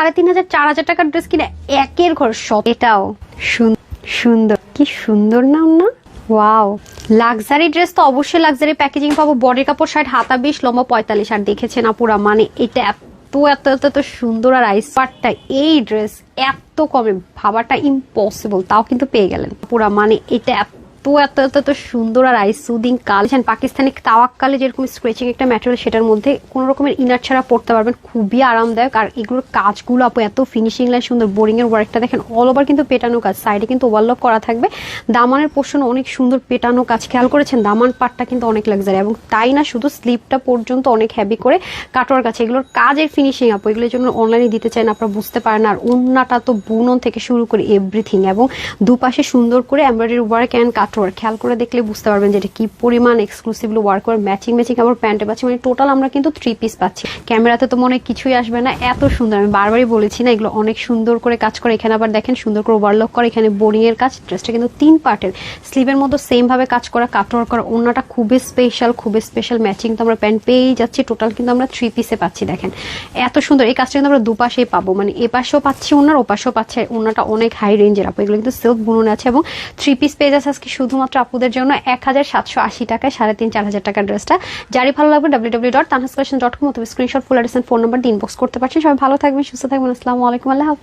সাড়ে তিন হাজার, চার হাজার টাকার ড্রেস কিনে একের ঘর সব এটাও সুন- সুন্দর। কি সুন্দর না না ওয়াও লাক্সারি ড্রেস তো অবশ্যই লাক্সারি প্যাকেজিং পাবো। বডি কাপড় ষাট, হাতা বিশ, লম্বা পঁয়তাল্লিশ। আর দেখেছেন আপুরা মানে এটা এত এত এত এত সুন্দর আর আইস পাটটা, এই ড্রেস এত কমে। ভাবাটা ইম্পসিবল তাও কিন্তু পেয়ে গেলেন। পুরা মানে এটা এত এত এত সুন্দর আর আইস সুদিং কাল। পাকিস্তানি তাওয়াক্কালে যেরকম স্ক্রেচিং একটা ম্যাটেরিয়াল সেটার মধ্যে কোনো রকমের ইনার ছাড়া পড়তে পারবেন। খুবই আরামদায়ক। আর এগুলোর কাজগুলো আপু, এত ফিনিশিং লাইন সুন্দর। বোরিং এর ওয়ার্কটা দেখেন অল ওভার কিন্তু পেটানো কাজ। সাইডে কিন্তু ওভারলক করা থাকবে। দামানের পোর্শন অনেক সুন্দর পেটানো কাজ। খেয়াল করেছেন, দামান পাটটা কিন্তু অনেক লাক্সারি এবং তাই না, শুধু স্লিপটা পর্যন্ত অনেক হ্যাভি করে কাটোয়ার কাছে। এগুলোর কাজের ফিনিশিং আপু এগুলোর জন্য অনলাইনে দিতে চান আপনারা বুঝতে পারেন। আর অন্যটা তো বুনন থেকে শুরু করে এভরিথিং এবং দুপাশে সুন্দর করে এমব্রয়ডারি ওয়ার্ক অ্যান্ড কাটোয়ার খেয়াল করে দেখলে বুঝতে পারবেন যে এটা কি পরিমাণ এক্সক্লুসিভলি ওয়ার্ক করে ম্যাচিং ম্যাচিং আবার প্যান্টে পাচ্ছি। মানে টোটাল আমরা কিন্তু থ্রি পিস পাচ্ছি। ক্যামেরাতে তো মনে কিছুই আসবে না, এত সুন্দর। আমি বারবারই বলেছি না, এগুলো অনেক সুন্দর করে কাজ করে। এখানে আবার দেখেন সুন্দর করে ওভারলক করে, এখানে বোরিং এর কাজ ড্রেসটা কিন্তু তিন পার্টের। স্লিভের মধ্যে সেম ভাবে কাজ করা কাটওয়ার করা অন্যটা খুবই স্পেশাল খুবই স্পেশাল ম্যাচিং তো আমরা প্যান্ট পেয়েই যাচ্ছি। টোটাল কিন্তু আমরা থ্রি পিসে পাচ্ছি, দেখেন। এত সুন্দর, এই কাজটা কিন্তু আমরা দুপাশেই পাবো। মানে এ পাশেও পাচ্ছি ওনার ও পাশেও পাচ্ছে ওনাটা অনেক হাই রেঞ্জের আপু, এগুলো কিন্তু সিল্ক বুনন আছে এবং থ্রি পিস পেয়ে যাচ্ছে আজকে শুধুমাত্র আপুদের জন্য এক হাজার সাতশো আশি টাকায় সাড়ে তিন, চার হাজার টাকার ড্রেসটা। যারই ভালো লাগবে W W dot Tanhas dot com অথবা screenshot full address phone number inbox করতে পারছেন। সবাই ভালো থাকবেন, সুস্থ থাকবেন। আসসালামু আলাইকুম, আল্লাহ।